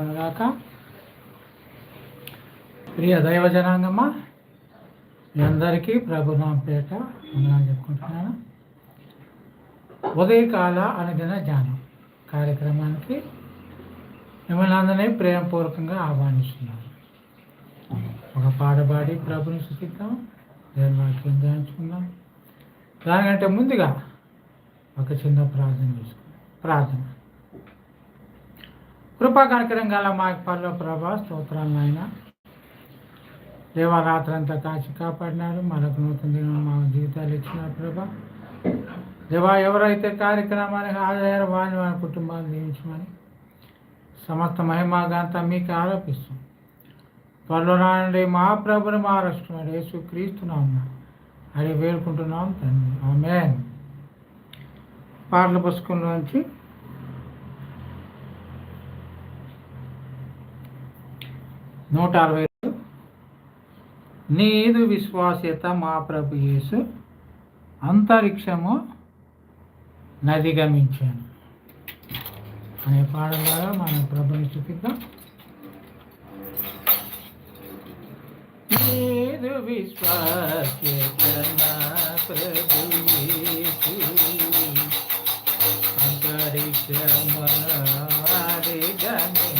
కలుగునుగాక ప్రియ దైవ జనాంగమ్మ మీ అందరికీ ప్రభునాంపేట వందనాలు చెప్పుకుంటున్నాను. ఉదయకాల అనుదిన ధ్యానం కార్యక్రమానికి మిమ్మల్ని అందరినీ ప్రేమపూర్వకంగా ఆహ్వానిస్తున్నాను. ఒక పాడబాడి ప్రభుని శుద్ధిద్దాం దేని వాక్యం ధ్యానించుకుందాం. దానికంటే ముందుగా ఒక చిన్న ప్రార్థన చేసుకుందాం. ప్రార్థన. కృపా కనకరం గల మాకు పల్లె ప్రభా స్తోత్రాలు నాయన. దేవా రాత్రంతా కాచి కాపాడినారు. మనకు నూతన దినం మా జీవితాలు ఇచ్చినారు ప్రభా. దేవా ఎవరైతే కార్యక్రమానికి హాజరయ్యారో వారిని వారి కుటుంబాన్ని దీవించమని సమస్త మహిమాగాంతా మీకు ఆరోపిస్తాం. త్వరలో రానండి మా ప్రభుని మా రక్షకుడు యేసు క్రీస్తున్నాం అని వేడుకుంటున్నాం తండ్రి. ఆమెన్. పాటల పుస్తకంలోంచి నూట అరవై నీదు విశ్వాస్యత మా ప్రభు యేసు అంతరిక్షము నదిగమించాను అనే పాట ద్వారా మన ప్రభుని చూపిద్దాం నీదు విశ్వాస్యత నా ప్రభు యేసు అంతరిక్షమున నదిగమించాను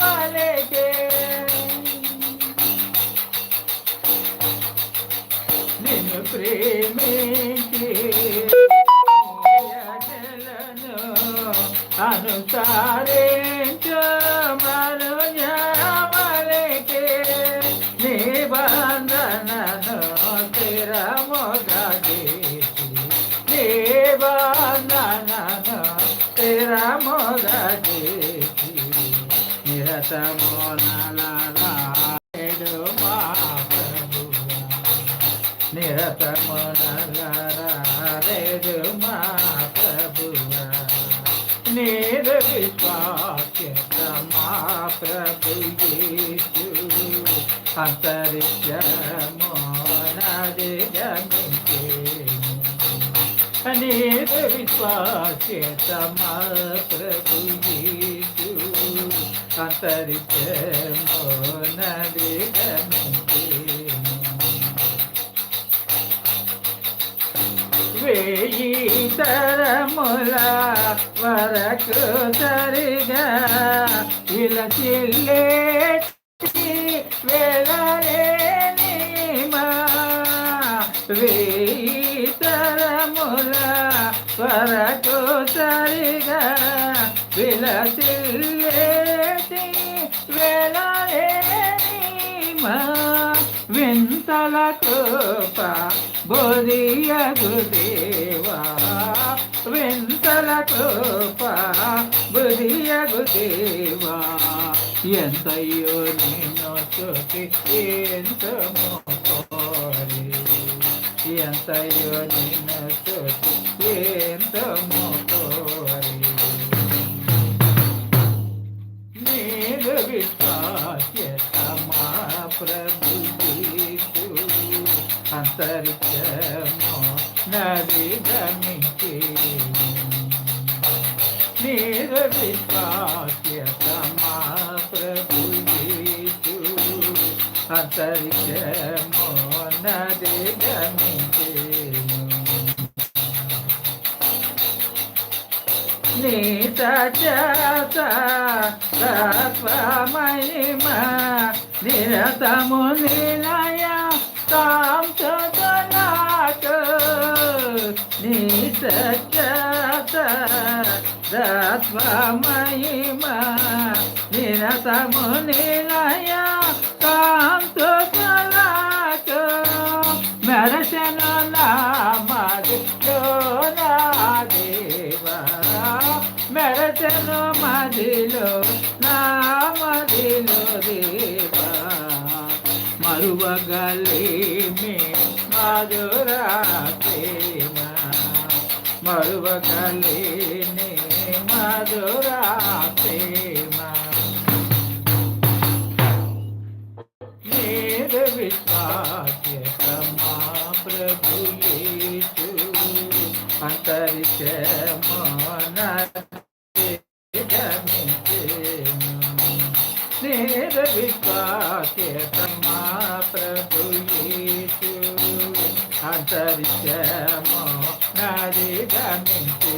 ప్రేమించి ఆటలను అనుసరించు మను స్థిరముగా చేసి స్థిరముగా చేసి నిరతమునలాడు నిరతమునలాడు మా ప్రభువా నీరు విశ్వాస్యత మా ప్రభు యేసు అంతరిక్షము నది గమించేను నీరు విశ్వాస్యత మా ప్రభు యేసు వేయి తరముల వరకు సరిగా ఇలా చిల్లే వెళ్ళలేని మా వేయి తరముల వరకు సరిగా విలసిల్లేటి వెళ్ళలేని మా వింతల కృప బురియగు దేవా వింతల కృప బురియగు దేవా. ఎంతయో నిన్ను చుట్టి ఎంత ఎంతయో నిన్ను చుట్టి ఎంత మోకోరి నీదు ప్రభు. అంతరిక్షము నది గమించి నీదు విశ్వాస్యత మా ప్రభు యేసు. అంతరిక్షము నది గమించేను నీతమహిమ నిరతము నిలయ తాం చదనాకు నీ సత్యమహిమ నిరతము నిలయ తాం చదనాకు మెరసను నామదిలో దేవా మెరసను మదిలో నా దేవా మరువగలేమే మధురా మరువగలేని మధురా ప్రేమ. నీరు విశ్వాస్యమా ప్రభుయేసు అంతరిచమాన నీరు విశ్వాస్యమా ప్రభుయేసు అంతరిచమా nari damite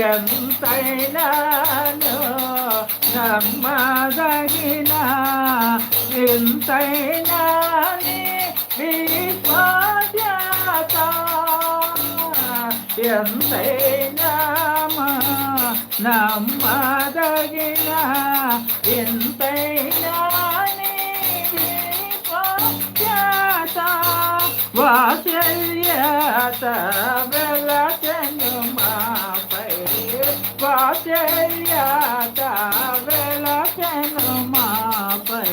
yantainano nammadagina yantainane vipadyata yantainama nammadagina yantainane ఘనత వెలచెను మాపై వాచర్యాత వెలచెను మాపై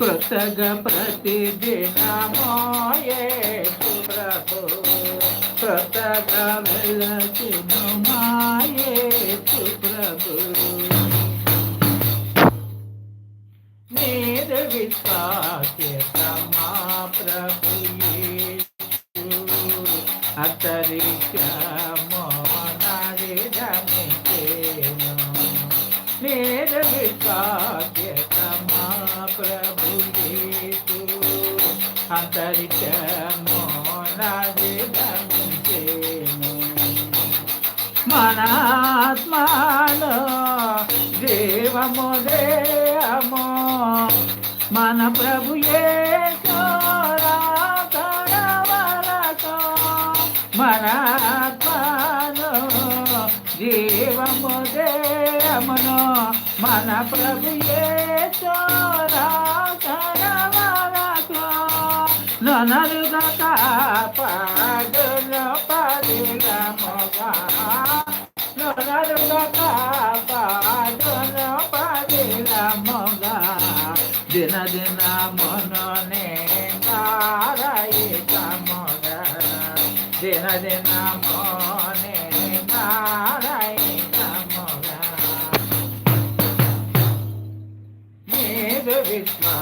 కృతగ ప్రతిదినమోయే ప్రభు కృతగ వెలచెను మాయే ప్రభు నీరు విశ్వాస్యత అంతరిక్షమో నేర విభాగ్యతమా ప్రభు అంతరిక్షమో మనాత్మాలో దేవమో దేవమో మన ప్రభు ఏకో మన ప్రభు ననరుగా కాపాడును పదిల ననరుగా కాపాడును పదిల దిన దిన మననే నారాయిక దిన దిన మనే నారాయిక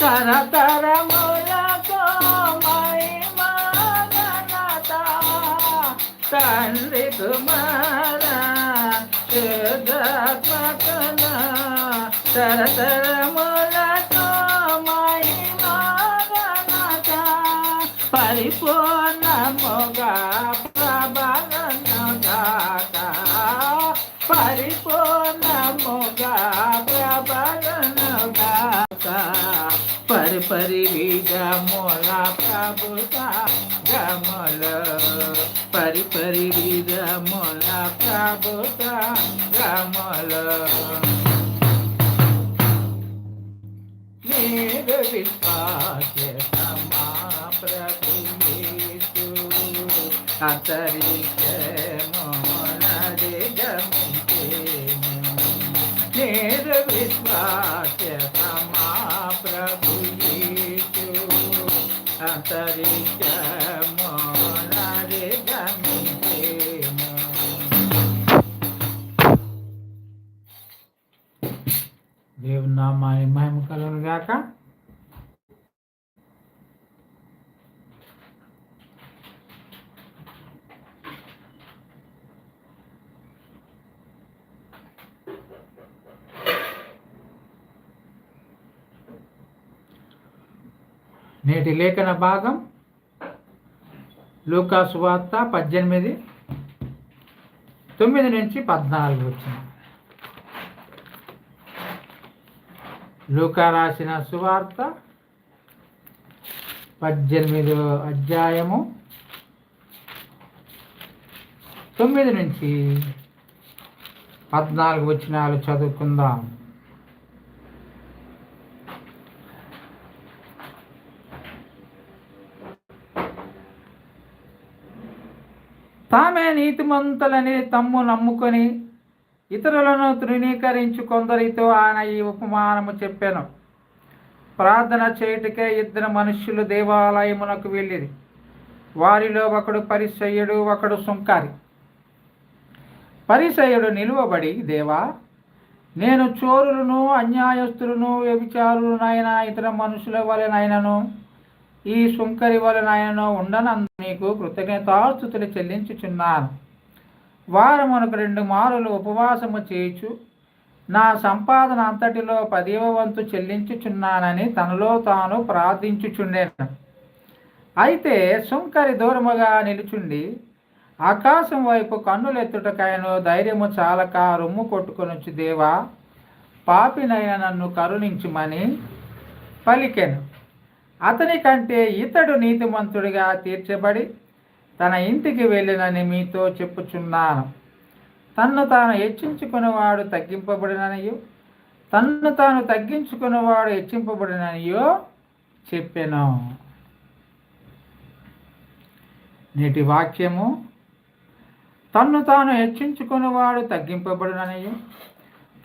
తరతరములకు మహిమగనత తండ్రి కుమార శుద్ధాత్మకము తరతరములకు మహిమగనత పరిపూర్ణ పరి పరి విధముల ప్రభుత్వముల మీరు విశ్వాసమా ప్రభు అంతరిక్షమునది నేను విశ్వాసమా ప్రభు అంతరిక్షము నామాన్ని మహిమ కలుగును గాక. నేటి లేఖన భాగం లూకాసు వార్త పద్దెనిమిది తొమ్మిది నుంచి పద్నాలుగు వచ్చింది. లూకా రాసిన సువార్త పద్దెనిమిదో అధ్యాయము తొమ్మిది నుంచి పద్నాలుగు వచ్చినాలు చదువుకుందాం. తామే నీతిమంతులని తమ్ము నమ్ముకొని ఇతరులను తృణీకరించు కొందరితో ఆయన ఈ ఉపమానము చెప్పాను. ప్రార్థన చేయుటకే ఇద్దరు మనుష్యులు దేవాలయమునకు వెళ్ళిరి. వారిలో ఒకడు పరిసయ్యుడు ఒకడు సుంకారి. పరిసయ్యుడు నిలువబడి దేవా నేను చోరులను అన్యాయస్తులను వ్యభిచారులనైనా ఇతర మనుషుల వలనైనను ఈ సుంకరి వలనైనను ఉండనందు నీకు కృతజ్ఞతాస్థుతులు చెల్లించుచున్నాను. వారమునకు రెండు మారులు ఉపవాసము చేయుచు నా సంపాదన అంతటిలో పదివ వంతు చెల్లించుచున్నానని తనలో తాను ప్రార్థించుచుండేను. అయితే సుంకరి దూరముగా నిలుచుండి ఆకాశం వైపు కన్నులెత్తుటకైన ధైర్యము చాలక రొమ్ము కొట్టుకొనొచ్చు దేవా పాపినైన నన్ను కరుణించుమని పలికెను. అతని కంటే ఇతడు నీతిమంతుడిగా తీర్చబడి తన ఇంటికి వెళ్ళినని మీతో చెప్పుచున్నాను తన్ను తాను హెచ్చించుకునేవాడు తగ్గింపబడిననియో తన్ను తాను తగ్గించుకునేవాడు హెచ్చింపబడిననియో చెప్పాను. నేటి వాక్యము తన్ను తాను హెచ్చించుకునేవాడు తగ్గింపబడిననియు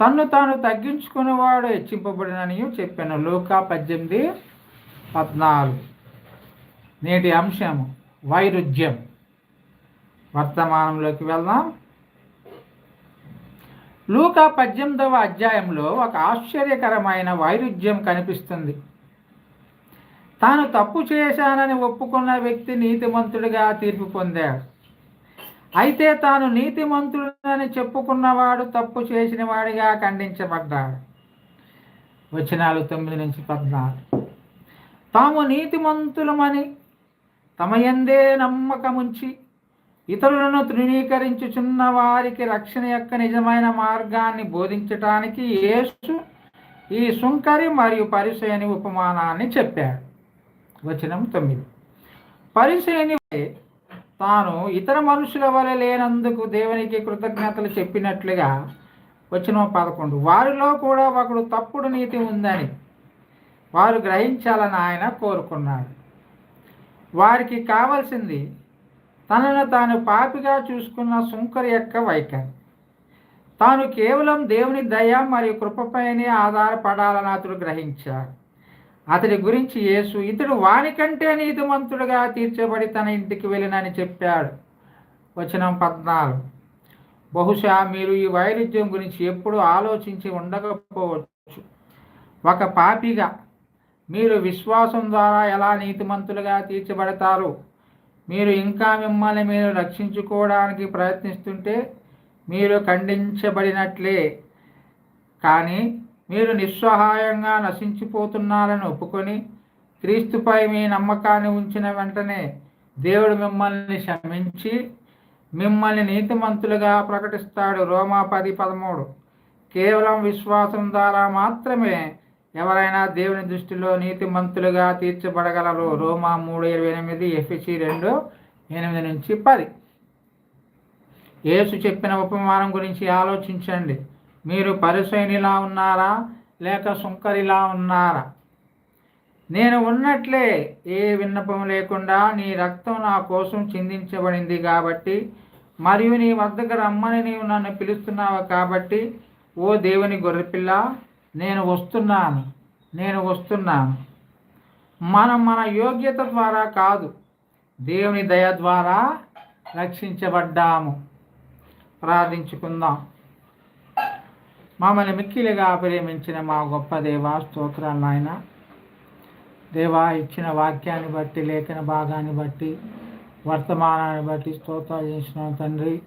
తన్ను తాను తగ్గించుకునేవాడు హెచ్చింపబడిననియు చెప్పాను. లోకా పద్దెనిమిది పద్నాలుగు. నేటి అంశము వైరుధ్యం. వర్తమానంలోకి వెళ్దాం. లూకా పద్దెనిమిదవ అధ్యాయంలో ఒక ఆశ్చర్యకరమైన వైరుధ్యం కనిపిస్తుంది. తాను తప్పు చేశానని ఒప్పుకున్న వ్యక్తి నీతిమంతుడిగా తీర్పు పొందాడు. అయితే తాను నీతిమంతుడని చెప్పుకున్నవాడు తప్పు చేసిన వాడిగా ఖండించబడ్డాడు. వచనాలు తొమ్మిది నుంచి పద్నాలుగు. తాము నీతిమంతులమని తమయందే నమ్మకముంచి ఇతరులను తృణీకరించుచున్న వారికి రక్షణ యొక్క నిజమైన మార్గాన్ని బోధించటానికి యేసు ఈ సుంకరి మరియు పరిశయని ఉపమానాన్ని చెప్పాడు. వచనం తొమ్మిది. పరిశయని తాను ఇతర మనుషుల వలె లేనందుకు దేవునికి కృతజ్ఞతలు చెప్పినట్లుగా వచనం పదకొండు. వారిలో కూడా ఒకడు తప్పుడు నీతి ఉందని వారు గ్రహించాలని ఆయన కోరుకున్నాడు. వారికి కావలసింది తనను తాను పాపిగా చూసుకున్న శుంకర్ యొక్క వైఖరి. తాను కేవలం దేవుని దయ మరియు కృపపైనే ఆధారపడాలని అతడు గ్రహించాడు. అతడి గురించి యేసు ఇతడు వానికంటే నీతిమంతుడుగా తీర్చబడి తన ఇంటికి వెళ్ళినని చెప్పాడు. వచనం పద్నాలుగు. బహుశా మీరు ఈ వైరుధ్యం గురించి ఎప్పుడు ఆలోచించి ఉండకపోవచ్చు. ఒక పాపిగా మీరు విశ్వాసం ద్వారా ఎలా నీతిమంతులుగా తీర్చబడతారు? మీరు ఇంకా మిమ్మల్ని మీరు రక్షించుకోవడానికి ప్రయత్నిస్తుంటే మీరు ఖండించబడినట్లే. కానీ మీరు నిస్సహాయంగా నశించిపోతున్నారని ఒప్పుకొని క్రీస్తుపై మీ నమ్మకాన్ని ఉంచిన వెంటనే దేవుడు మిమ్మల్ని క్షమించి మిమ్మల్ని నీతిమంతులుగా ప్రకటిస్తాడు. రోమా పది పదమూడు. కేవలం విశ్వాసం ద్వారా మాత్రమే ఎవరైనా దేవుని దృష్టిలో నీతిమంతులుగా తీర్చబడగలరు రోమా మూడు ఇరవై ఎనిమిది ఎఫ్సి రెండు ఎనిమిది నుంచి పది. యేసు చెప్పిన ఉపమానం గురించి ఆలోచించండి. మీరు పరిశైనిలా ఉన్నారా? లేక సుంకరిలా ఉన్నారా? నేను ఉన్నట్లే ఏ విన్నపం లేకుండా నీ రక్తం నా కోసం చిందించబడింది కాబట్టి మరియు నీ వద్దకు రమ్మని నీవు నన్ను పిలుస్తున్నావు కాబట్టి ఓ దేవుని గొర్రెపిల్ల నేను వస్తున్నాను నేను వస్తున్నాను. మనం మన యోగ్యత ద్వారా కాదు దేవుని దయ ద్వారా రక్షించబడ్డాము. ప్రార్థించుకుందాం. మమ్మల్ని మిక్కిలిగా ప్రేమించిన మా గొప్ప దేవ స్తోత్రాలు నాయన. దేవా ఇచ్చిన వాక్యాన్ని బట్టి లేఖన భాగాన్ని బట్టి వర్తమానాన్ని బట్టి స్తోత్రాలు చేసిన తండ్రి.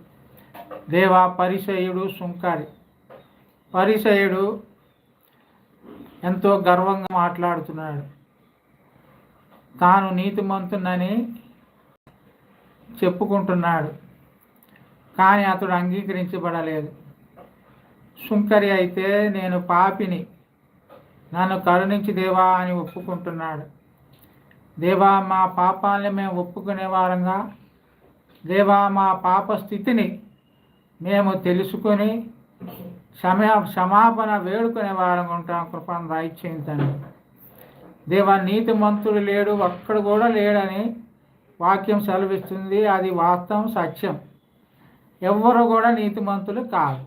దేవా పరిచయుడు సుంకారి. పరిచయుడు ఎంతో గర్వంగా మాట్లాడుతున్నాడు. తాను నీతిమంతునని చెప్పుకుంటున్నాడు. కానీ అతడు అంగీకరించబడలేదు. సుంకరి అయితే నేను పాపిని. నన్ను కరుణించి దేవా అని ఒప్పుకుంటున్నాడు. దేవా మా పాపాలని మేము ఒప్పుకునే వారంగా. దేవా మా పాప స్థితిని మేము తెలుసుకొని క్షమా క్షమాపణ వేడుకునే వారంగా ఉంటాం. కృపను దయచేయించండి దేవా నీతి మంతుడు లేడు ఒక్కడు కూడా లేడని వాక్యం సెలవిస్తుంది. అది వాస్తవం సత్యం. ఎవ్వరు కూడా నీతిమంతులు కాదు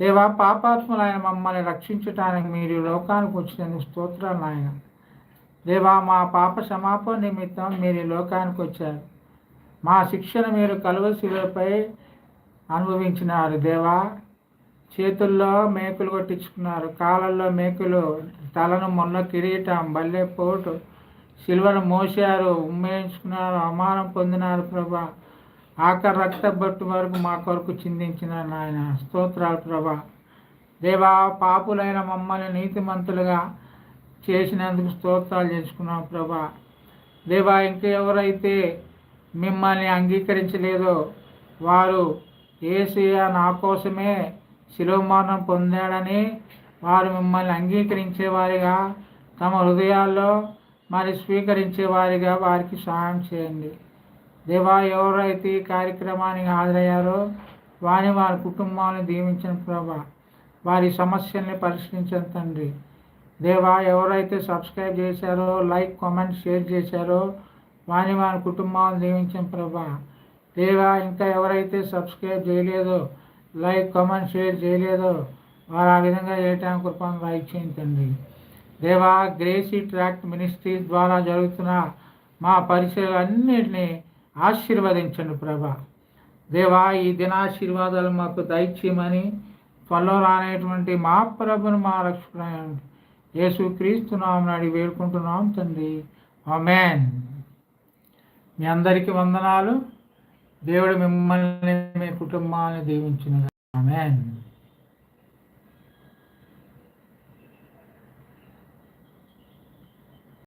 దేవా పాపాత్ములైన మమ్మల్ని రక్షించటానికి మీరు లోకానికి వచ్చినందుకు స్తోత్రాలు ఆయన దేవా మా పాప క్షమాపణ నిమిత్తం మీరు లోకానికి వచ్చారు. మా శిక్షణ మీరు కలువ శిలువపై అనుభవించినారు దేవా. చేతుల్లో మేకులు కొట్టించుకున్నారు. కాళ్ళల్లో మేకులు తలను మొన్న కిరీటం బల్లె పోటు సిల్వను మోసారు ఉమ్మేయించుకున్నారు అవమానం పొందినారు ప్రభా. ఆఖరి రక్త బొట్టు వరకు మా కొరకు చిందించిన నాయన. స్తోత్రాలు ప్రభా. దేవా పాపులైన మమ్మల్ని నీతిమంతులుగా చేసినందుకు స్తోత్రాలు చేసుకున్నాం ప్రభా. దేవా ఇంకా ఎవరైతే మిమ్మల్ని అంగీకరించలేదో వారు ఏసీయా నా కోసమే శిరోమానం పొందాడని వారు మిమ్మల్ని అంగీకరించేవారిగా తమ హృదయాల్లో మరి స్వీకరించేవారిగా వారికి సహాయం చేయండి. దేవా ఎవరైతే ఈ కార్యక్రమానికి హాజరయ్యారో వారిని వారి కుటుంబాన్ని దీవించిన ప్రభా వారి సమస్యల్ని పరిష్కరించిన తండ్రి. దేవా ఎవరైతే సబ్స్క్రైబ్ చేశారో లైక్ కామెంట్ షేర్ చేశారో వారిని వారి కుటుంబాన్ని దీవించిన ప్రభా. దేవా ఇంకా ఎవరైతే సబ్స్క్రైబ్ చేయలేదో లైక్ కామెంట్ షేర్ చేయలేదో. వారు ఆ విధంగా చేయటానికి కృపను లైక్ చేయించండి దేవా గ్రేసీ ట్రాక్ట్ మినిస్ట్రీస్ ద్వారా జరుగుతున్న మా పరిచయాలన్నింటినీ ఆశీర్వదించండి ప్రభా. దేవా ఈ దినాశీర్వాదాలు మాకు దయచేయమని త్వరలో రానేటువంటి మా ప్రభును మా రక్షణ యేసు క్రీస్తున్నాం అడిగి వేడుకుంటున్నాం తండ్రి. ఆమెన్. మీ అందరికీ వందనాలు. దేవుడు మిమ్మల్ని మీ కుటుంబాన్ని దీవించిన ఆమెన్.